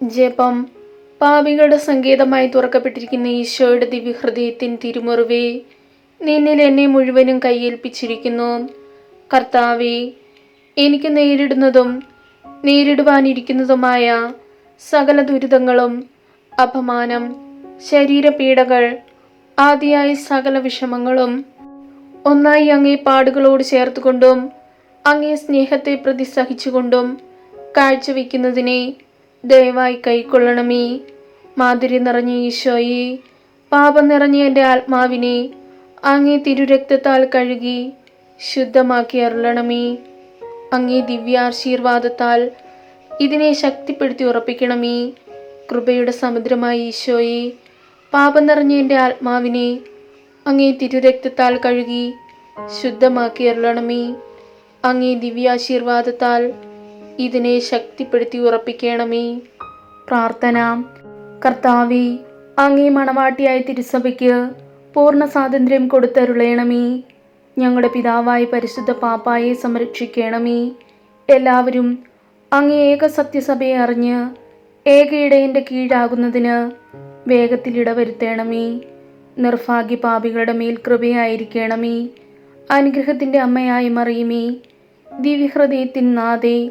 ജപം. പാപികളുടെ സംഗീതമായി തുറക്കപ്പെട്ടിരിക്കുന്ന ഈശോയുടെ ദിവ്യഹൃദയത്തിൻ തിരുമുറിവേ നിന്നിൽ എന്നെ മുഴുവനും കയ്യേൽപ്പിച്ചിരിക്കുന്നു കർത്താവെ എനിക്ക് നേരിടുന്നതും നേരിടുവാനിരിക്കുന്നതുമായ സകല ദുരിതങ്ങളും അപമാനം ശരീരപീഡകൾ ആദിയായ സകല വിഷമങ്ങളും ഒന്നായി അങ്ങേ പാടുകളോട് ചേർത്തുകൊണ്ടും അങ്ങേ സ്നേഹത്തെ പ്രതി സഹിച്ചുകൊണ്ടും കാഴ്ചവെക്കുന്നതിനെ ദയവായി കൈക്കൊള്ളണമേ. മാധുരി നിറഞ്ഞ ഈശോയെ പാപം നിറഞ്ഞ എന്റെ ആത്മാവിനെ അങ്ങേ തിരുരക്തത്താൽ കഴുകി ശുദ്ധമാക്കി അരുളണമേ. അങ്ങേ ദിവ്യാശീർവാദത്താൽ ഇതിനെ ശക്തിപ്പെടുത്തി ഉറപ്പിക്കണമേ. കൃപയുടെ സമുദ്രമായ ഈശോയെ പാപം നിറഞ്ഞ എന്റെ ആത്മാവിനെ അങ്ങേ തിരുരക്തത്താൽ കഴുകി ശുദ്ധമാക്കി അരുളണമേ. അങ്ങേ ദിവ്യാശീർവാദത്താൽ ഇതിനെ ശക്തിപ്പെടുത്തി ഉറപ്പിക്കണമേ. പ്രാർത്ഥന. കർത്താവെ അങ്ങേ മണവാട്ടിയായ തിരുസഭയ്ക്ക് പൂർണ സ്വാതന്ത്ര്യം കൊടുത്തരുളയണമേ ഞങ്ങളുടെ പിതാവായ പരിശുദ്ധ പാപ്പായെ സംരക്ഷിക്കണമേ. എല്ലാവരും അങ്ങേ ഏക സത്യസഭയെ അറിഞ്ഞ് ഏക ഇടയന്റെ കീഴാകുന്നതിന് വേഗത്തിൽ ഇടവരുത്തണമേ. നിർഭാഗ്യ പാപികളുടെ മേൽ കൃപയായിരിക്കണമേ. അനുഗ്രഹത്തിന്റെ അമ്മയായി മറിയുമേ. ദിവ്യഹൃദയത്തിൻ നാഥേ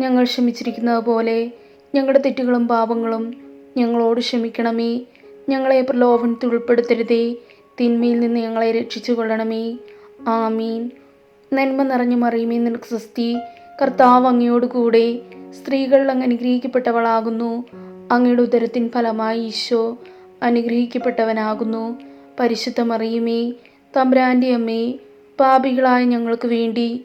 ഞങ്ങൾ ക്ഷമിച്ചിരിക്കുന്നത് പോലെ ഞങ്ങളുടെ തെറ്റുകളും പാപങ്ങളും ഞങ്ങളോട് ക്ഷമിക്കണമേ. ഞങ്ങളെ പ്രലോഭനത്തിൽ ഉൾപ്പെടുത്തരുതേ. തിന്മയിൽ നിന്ന് ഞങ്ങളെ രക്ഷിച്ചു കൊള്ളണമേ ആമീൻ. നന്മ നിറഞ്ഞു മറിയുമേ നിനക്ക് സ്വസ്തി. കർത്താവ് അങ്ങയോട് കൂടെ സ്ത്രീകളിൽ അങ്ങ് അനുഗ്രഹിക്കപ്പെട്ടവളാകുന്നു. അങ്ങയുടെ ഉദരത്തിൻ ഫലമായി ഈശോ അനുഗ്രഹിക്കപ്പെട്ടവനാകുന്നു. പരിശുദ്ധ മറിയുമേ തമ്പ്രാന്റെ അമ്മേ പാപികളായ ഞങ്ങൾക്ക് വേണ്ടി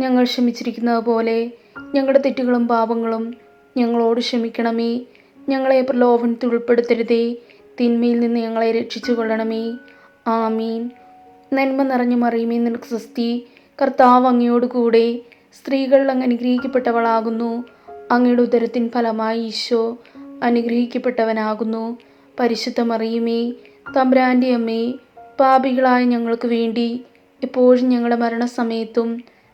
ഞങ്ങൾ ക്ഷമിച്ചിരിക്കുന്നത് പോലെ ഞങ്ങളുടെ തെറ്റുകളും പാപങ്ങളും ഞങ്ങളോട് ക്ഷമിക്കണമേ. ഞങ്ങളെ പ്രലോഭനത്തിൽ ഉൾപ്പെടുത്തരുതേ. തിന്മയിൽ നിന്ന് ഞങ്ങളെ രക്ഷിച്ചു കൊള്ളണമേ ആമീൻ. നന്മ നിറഞ്ഞു മറിയുമേ നിനക്ക് സ്വസ്തി കർത്താവ് അങ്ങയോട് കൂടെ സ്ത്രീകൾ അങ്ങ് അനുഗ്രഹിക്കപ്പെട്ടവളാകുന്നു. അങ്ങയുടെ ഉദരത്തിൻ ഫലമായി ഈശോ അനുഗ്രഹിക്കപ്പെട്ടവനാകുന്നു. പരിശുദ്ധ മറിയുമേ തമ്പ്രാന്റെ അമ്മേ പാപികളായ ഞങ്ങൾക്ക് വേണ്ടി എപ്പോഴും ഞങ്ങളുടെ മരണസമയത്തും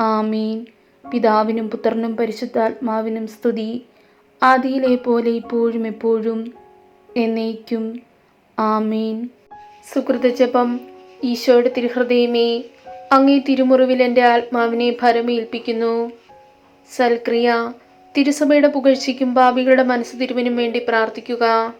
ആമീൻ. പിതാവിനും പുത്രനും പരിശുദ്ധാത്മാവിനും സ്തുതി. ആദിയിലെ പോലെ ഇപ്പോഴും എപ്പോഴും എന്നേക്കും. ആമീൻ. സുഹൃതജപം ഈശോയുടെ തിരുഹൃദയമേ അങ്ങേ തിരുമുറിവിൽ എന്റെ ആത്മാവിനെ ഭരമേൽപ്പിക്കുന്നു. സൽക്രിയ തിരുസഭയുടെ പുകഴ്ചയ്ക്കും ഭാവികളുടെ മനസ്സ് തിരുവിനും വേണ്ടി പ്രാർത്ഥിക്കുക.